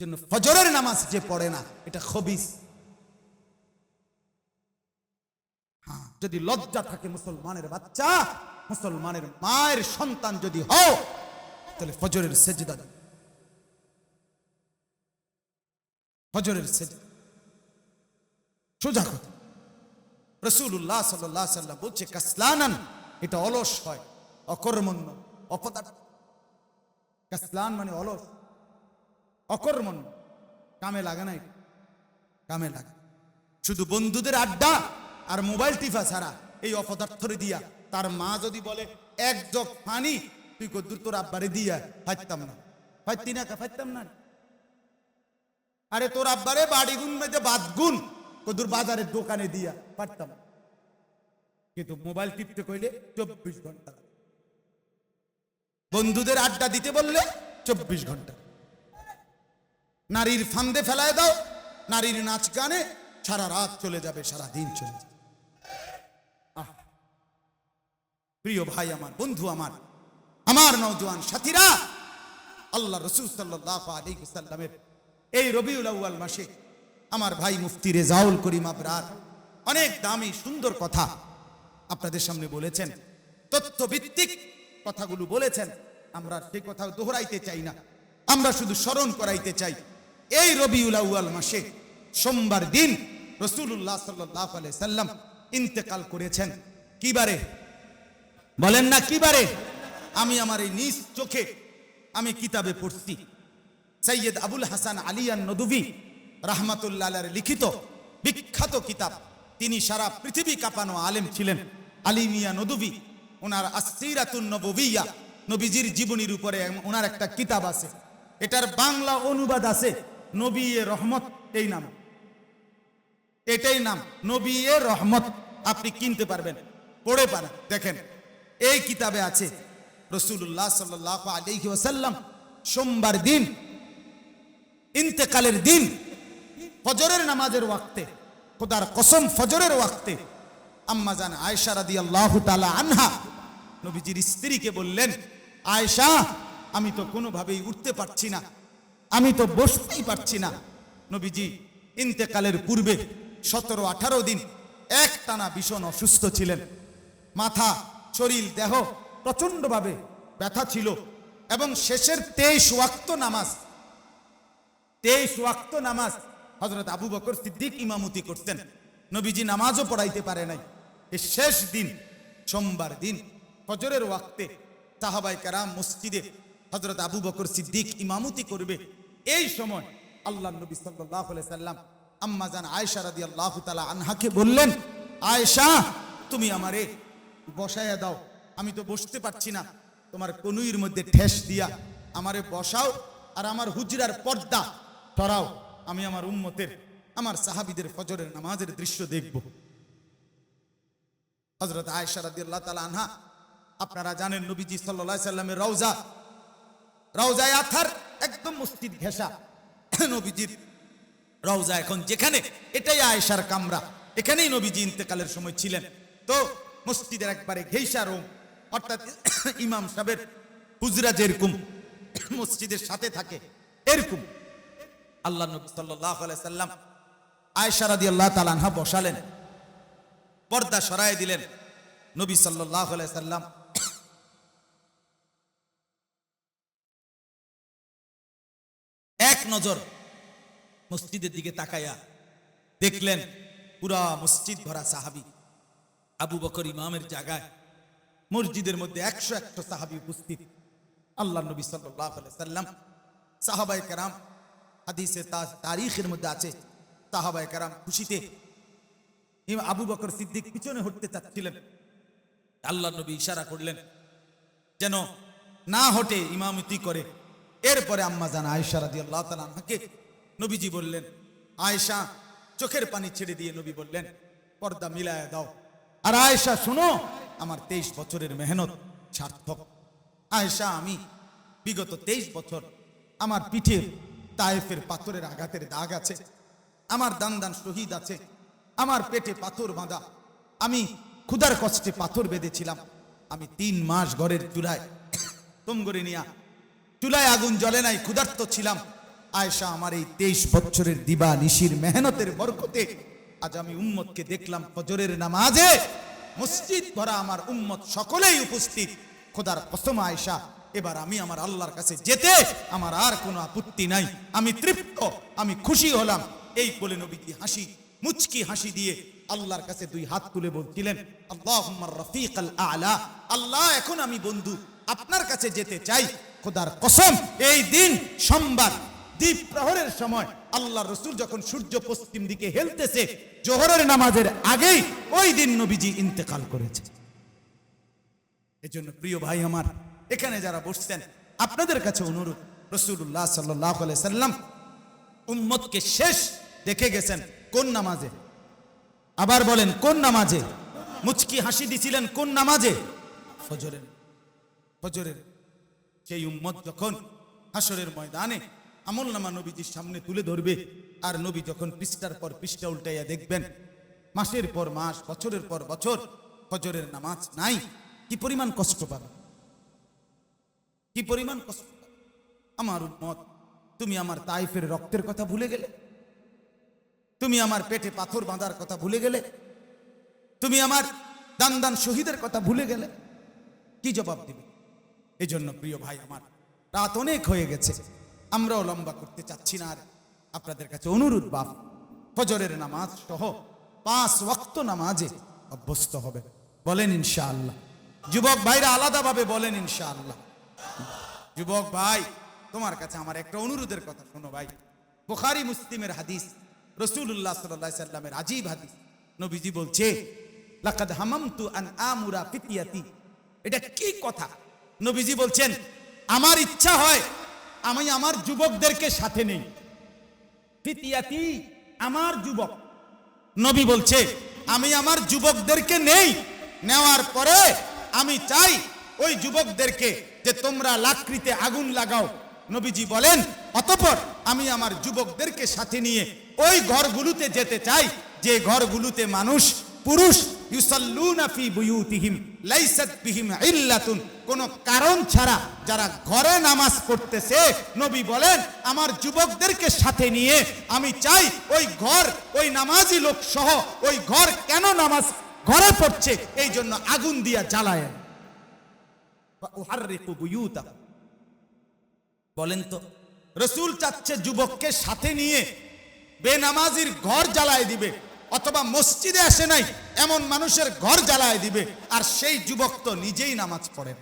জন্য ফজরের নামাজ যে পড়ে না এটা খবিস। হ্যাঁ, যদি লজ্জা থাকে মুসলমানের বাচ্চা মুসলমানের মায়ের সন্তান যদি হও তাহলে ফজরের সেজদা। ফজরের সেজদা। সোজা কথা। রসুল্লাহ সাল্লাহ সাল্লাম বলছে কাসলানান এটা অলস হয় অকর্মণ্য অপদার্থ। কাসলান মানে অলস। অকর্মণ্য। কামে লাগে না এটা। কামে লাগে। শুধু বন্ধুদের আড্ডা আর মোবাইল টিফা ছাড়া এই অপদার্থরে দিয়া তার মা যদি বলে, এক জগ পানি, তুই কদ্দুর তোর আব্বারে দিয়া, ফাইতাম না। ফাইতি না ফাইতাম না। আরে তোর আব্বারে বাড়ি গুন মেঝে বাদ গুন কদ্দুর বাজারের দোকানে দিয়া পারতাম। কিন্তু মোবাইল টিপতে কইলে চব্বিশ ঘণ্টা বন্ধুদের আড্ডা দিতে বললে চব্বিশ ঘণ্টা নারীর ফান্দে ফেলায় দাও, নারীর নাচ গানে সারা রাত চলে যাবে, সারা দিন চলে যাবে। প্রিয় ভাই আমার, বন্ধু আমার আমার নওজোয়ান সাথীরা, আল্লাহ রসুল সাল্লাহ এই রবিউল আউয়াল মাসে আমার ভাই মুফতি রেজাউল করিম আবরার অনেক দামি, সুন্দর কথা আপনাদের সামনে বলেছেন। তথ্যভিত্তিক কথাগুলো বলেছেন। আমরা সেই কথা দোহরাইতে চাই না। আমরা শুধু স্মরণ করাইতে চাই। এই রবিউল আউয়াল মাসে সোমবার দিন রসুল্লাহ সাল্লাহ সাল্লাম ইন্তেকাল করেছেন। কিবারে বলেন না কিবারে আমি আমার এই নিজ চোখে আমি কিতাবে পড়ছি। সৈয়দ আবুল হাসান আলিয়ান নদুবি রাহমাতুল্লাহ লিখিত বিখ্যাত কিতাব। তিনি সারা পৃথিবী কাঁপানো আলেম ছিলেন। আলিমিয়া নদুবি, ওনার আসিরাতুন নববিয়া নবীজির জীবনীর উপরে ওনার একটা কিতাব আছে। এটার বাংলা অনুবাদ আছে। নবী এ রহমত, এই নাম। এটাই নাম নবী এ রহমত। আপনি কিনতে পারবেন, পড়ে পারেন। দেখেন, এই কিতাবে আছে রসুল্লাহ সাল্লাহ আলহি ওসাল্লাম সোমবার দিন, ইন্তেকালের দিন, ফজরের নামাজের ওয়াক্তে, খোদার কসম ফজরের ওয়াক্তে, আম্মা জান আয়েশা রাদি আল্লাহ আনহা, নবীজির স্ত্রীকে বললেন, আয়েশা, আমি তো কোনোভাবেই উঠতে পারছি না। আমি তো বসতেই পারছি না। নবীজি, ইন্তেকালের পূর্বে সতেরো আঠারো দিন এক টানা ভীষণ অসুস্থ ছিলেন। মাথা, শরীর, দেহ প্রচন্ডভাবে ব্যথা ছিল এবং শেষের তেইশ ওয়াক্ত নামাজ, তেইশ ওয়াক্ত নামাজ হজরত আবু বকর সিদ্দিক ইমামতি করতেন। নবীজি নামাজও পড়াইতে পারে নাই। এই শেষ দিন, সোমবার দিন, ফজরের ওয়াক্তে সাহাবাই কারাম মসজিদে হজরত আবু বকর সিদ্দিক ইমামতি করবে। এই সময় আল্লাহ নবী সাল্লাহ সাল্লাম আম্মা জান আয়েশা রাদি আল্লাহ তালা আনহাকে বললেন, আয়েশা, তুমি আমারে বসাইয়া দাও। আমি তো বসতে পারছি না। তোমার কনুইর মধ্যে ঠেস দিয়া আমারে বসাও আর আমার হুজরার পর্দা সরাও। আমি আমার উম্মতের, আমার সাহাবিদের ফজরের নামাজের দৃশ্য দেখব। হজরত আয়েশা আল্লাহ তালা আনহা, আপনারা জানেন নবীজি আলাইহি সাল্লামের রওজা। রওজায় আথার একদম মসজিদ ঘেঁষা। নবীজির রওজা এখন যেখানে, এটাই আয়েশার কামরা। এখানেই নবীজি ইন্তেকালের সময় ছিলেন। তো মসজিদের একবারে ঘেঁষা রোম। অর্থাৎ ইমাম সাহেবের হুজরা যেরকম, মসজিদের সাথে থাকে এরকম। আল্লাহ নবী সাল্লাম আয়েশা রাদিয়াল্লাহু তাআলা আনহা বসালেন। পর্দা সরায় দিলেন। নবী সাল্লাহ সাল্লাম এক নজর মসজিদের দিকে তাকায়া দেখলেন পুরা মসজিদ ভরা সাহাবি। আবু বকর ইমামের জায়গায় মসজিদের মধ্যে একশো একশো সাহাবি উপস্থিত। আল্লাহ নবী সাল্লাম সাহাবাই কারাম, হাদিসে তারিখের মধ্যে আছে। সাহাবাই কারাম খুশিতে আবু বকর সিদ্দিক পিছনে হটতে চাচ্ছিলেন। আল্লাহ নবী ইশারা করলেন, যেন না হটে ইমামতি করে। এরপরে আম্মা জান আয়েশা রাদি আল্লাহ তালাকে নবীজি বললেন, আয়েশা, চোখের পানি ছেড়ে দিয়ে নবী বললেন, পর্দা মিলায় দাও। আর আয়েশা, শোনো, আমার তেইশ বছরের মেহনত সার্থক। আয়েশা, আমি বিগত তেইশ বছর আমার পিঠে তায়েফের পাথরের আঘাতের দাগ আছে, আমার দান দান শহীদ আছে, আমার পেটে পাথর বাঁধা। আমি ক্ষুধার কষ্টে পাথর বেঁধেছিলাম। আমি তিন মাস ঘরের চুলায় তোম করে নিয়া চুলায় আগুন জ্বলে নাই, ক্ষুধার্ত ছিলাম। আয়েশা, আমার এই তেইশ বছরের দিবা নিশির মেহনতের বরকতে আজ আমি উম্মতকে দেখলাম ফজরের নামাজে। মসজিদ ভরা আমার উম্মত সকলেই উপস্থিত। খোদার কসম আয়েশা, এবার আমি আমার আল্লাহর কাছে যেতে আমার আর কোনো আপত্তি নাই। আমি তৃপ্ত, আমি খুশি হলাম। এই বলে নবীজি হাসি, মুচকি হাসি দিয়ে আল্লাহর কাছে দুই হাত তুলে বলছিলেন আল্লাহ রফিক আল আলা। আল্লাহ, এখন আমি বন্ধু। আপনার কাছে যেতে চাই। খোদার কসম, এই দিন সোমবার, দ্বীপ প্রহরের সময় আল্লাহ রসুল যখন সূর্য পশ্চিম দিকে হেলতেছে, জোহরের নামাজের আগেই ওই দিন নবীজি ইন্তেকাল করেছে। এজন্য প্রিয় ভাই আমার, এখানে যারা বসছেন, আপনাদের কাছে অনুরোধ রসুল্লাহ সাল্লাহ সাল্লাম উম্মতকে শেষ দেখে গেছেন কোন নামাজে? আবার বলেন, কোন নামাজে? মুচকি হাসি দিছিলেন কোন নামাজে? ফজরের ফজরের। সেই উম্মত যখন হাসরের ময়দানে আমল নামা নবীজির সামনে তুলে ধরবে, আর নবী যখন পৃষ্ঠার পর পৃষ্ঠা উল্টাইয়া দেখবেন, মাসের পর মাস, বছরের পর বছর ফজরের নামাজ নাই, কি পরিমাণ কষ্ট পাবে? কি পরিমাণ কষ্ট আমার উম্মত, তুমি আমার তাইফের রক্তের কথা ভুলে গেলে? তুমি আমার পেটে পাথর বাঁধার কথা ভুলে গেলে? তুমি আমার দান দান শহীদের কথা ভুলে গেলে? কি জবাব দিবে? এই জন্য প্রিয় ভাই আমার, রাত অনেক হয়ে গেছে, আমরাও লম্বা করতে চাচ্ছি না আর আপনাদের কাছে অনুরোধ বাপ, ফজরের নামাজ সহ পাঁচ ওয়াক্ত নামাজে অভ্যস্ত হবে। বলেন ইনশাআল্লাহ। যুবক ভাইরা আলাদাভাবে বলেন ইনশাআল্লাহ। যুবক ভাই, তোমার কাছে আমার একটা অনুরোধের কথা শোনো ভাই। বুখারি, মুসলিমের হাদিস রসুল্লাহ সাল্লাহ সাল্লামের আজীব হাদিস। নবীজি বলছে, লাকাদ হামামতু আন আমুরা ফিতিয়াতি। এটা কি কথা? নবীজি বলছেন, আমার ইচ্ছা হয় আমি আমার যুবকদেরকে সাথে নেই। ফিতিয়াতি, আমার যুবক। নবী বলছে, আমি আমার যুবকদেরকে নেই। নেওয়ার পরে আমি চাই ওই যুবকদেরকে যে তোমরা লাকড়িতে আগুন লাগাও। নবীজি বলেন, অতপর আমি আমার যুবকদেরকে সাথে নিয়ে ওই ঘরগুলোতে যেতে চাই, যে ঘরগুলোতে মানুষ, পুরুষ, ইউসাল্লুনা ফি বুয়ুতিহিম। লাইসাত বিহিম ইল্লাতুন। কোন কারণ ছাড়া যারা ঘরে নামাজ পড়তেছে, নবী বলেন, আমার যুবকদেরকে সাথে নিয়ে আমি চাই ওই ঘর, ওই নামাজি লোক সহ ওই ঘর কেন নামাজ ঘরে পড়ছে? এই জন্য আগুন দিয়া জ্বালায়। বলেন তো, রসুল চাচ্ছে যুবককে সাথে নিয়ে বেনামাজির ঘর জ্বালায় দিবে। অথবা মসজিদে আসে নাই, এমন মানুষের ঘর জ্বালায় দিবে, আর সেই যুবক তো নিজেই নামাজ পড়েন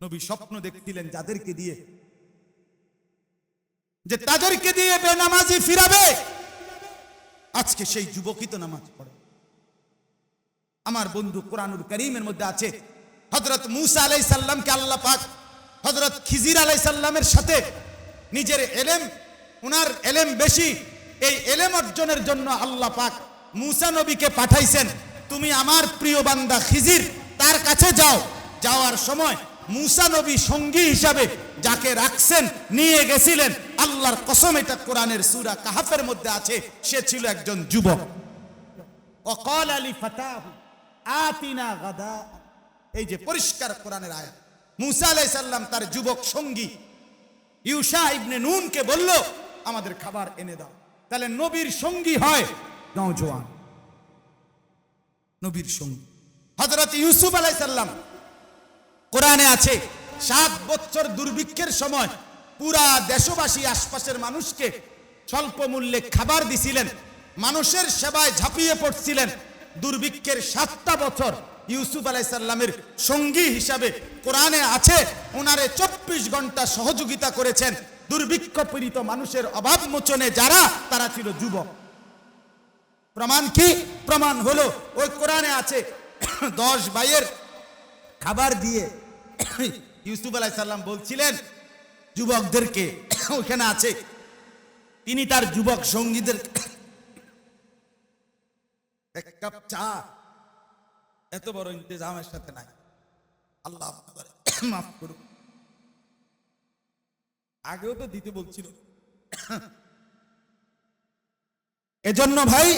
নবী স্বপ্ন দেখছিলেন যাদেরকে দিয়ে। যে তাদেরকে দিয়ে বেনামাজি ফিরাবে, আজকে সেই যুবকই তো নামাজ পড়ে। আমার বন্ধু কোরআনুল করিমের মধ্যে আছে হজরত মুসা আলাই সাল্লামকে আল্লাহ পাক হজরত খিজির আলাই সাল্লামের সাথে নিজের এলেম, উনার এলেম বেশি এই এলেম অর্জনের জন্য আল্লাহ পাক মুসা নবীকে পাঠাইছেন। তুমি আমার প্রিয় বান্দা খিজির, তার কাছে যাও। যাওয়ার সময় মুসা নবী সঙ্গী হিসাবে যাকে রাখছেন, নিয়ে গেছিলেন। আল্লাহর কসম, এটা কোরআনের সূরা কাহাফের মধ্যে আছে। সে ছিল একজন যুবক। অকল আলী ফাতাহু, আতিনা গাদা। এই যে পরিষ্কার কোরআনের আয়াত। মুসা আলাইহিস সাল্লাম তার যুবক সঙ্গী। ইউসা ইবনে নুনকে বলল, আমাদের খাবার এনে দাও। তাহলে নবীর সঙ্গী হয় নওজোয়ান। নবীর সঙ্গী। হযরত ইউসুফ আলাইহিস সাল্লাম কোরআনে আছে, সাত বছর দুর্ভিক্ষের সময় পুরা দেশবাসী আশপাশের মানুষকে স্বল্প মূল্যে খাবার দিছিলেন, মানুষের সেবায় ঝাঁপিয়ে পড়ছিলেন। দুর্ভিক্ষের সাতটা বছর ইউসুফ আলাইসাল্লামের সঙ্গী হিসাবে কোরআনে আছে, ওনারে চব্বিশ ঘণ্টা সহযোগিতা করেছেন। দুর্ভিক্ষ পীড়িত মানুষের অভাব মোচনে যারা, তারা ছিল যুবক। প্রমাণ কি? প্রমাণ হলো, ওই কোরআনে আছে, দশ ভাইয়ের খাবার দিয়ে ইউসুফ আলাই সাল্লাম বলছিলেন, যুবকদেরকে ওখানে আছে। তিনি তার যুবক সঙ্গীদের এক কাপ চা। এত বড় ইন্তজামের সাথে নাই। আল্লাহ মাফ করুন আগেও তো দিতে বলছিল। এজন্য ভাই,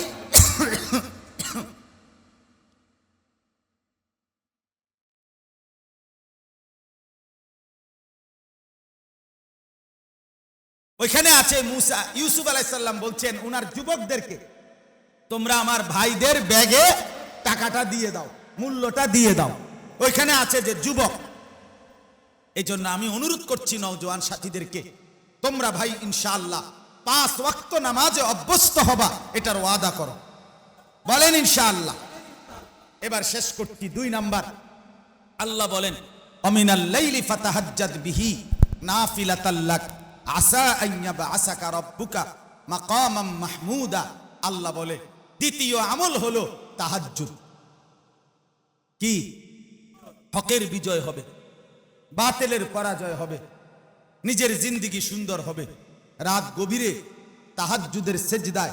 ওইখানে আছে মুসা, ইউসুফ আলাইসাল্লাম বলছেন, উনার যুবকদেরকে তোমরা আমার ভাইদের ব্যাগে টাকাটা দিয়ে দাও, মূল্যটা দিয়ে দাও। ওইখানে আছে যে যুবক এই জন্য আমি অনুরোধ করছি নওজোয়ান সাথীদেরকে, তোমরা ভাই ইনশাআল্লাহ পাঁচ ওয়াক্ত নামাজে অভ্যস্ত হবা, এটার ওয়াদা করো। বলেন ইনশাআল্লাহ। এবার শেষ করছি দুই নাম্বার। আল্লাহ বলেন, অমিনাল লাইলি ফাতাহাজ্জাদ বিহি নাফিলাতাল্লাক আসা আইয়াবা আসাকা রব্বুকা মাকামাম মাহমুদা। আল্লাহ বলে, দ্বিতীয় আমল হলো তাহাজ্জুদ। কি? হকের বিজয় হবে। বাতেলের পরাজয় হবে। নিজের জিন্দিগি সুন্দর হবে। রাত গভীরে তাহাজুদের সেজদায়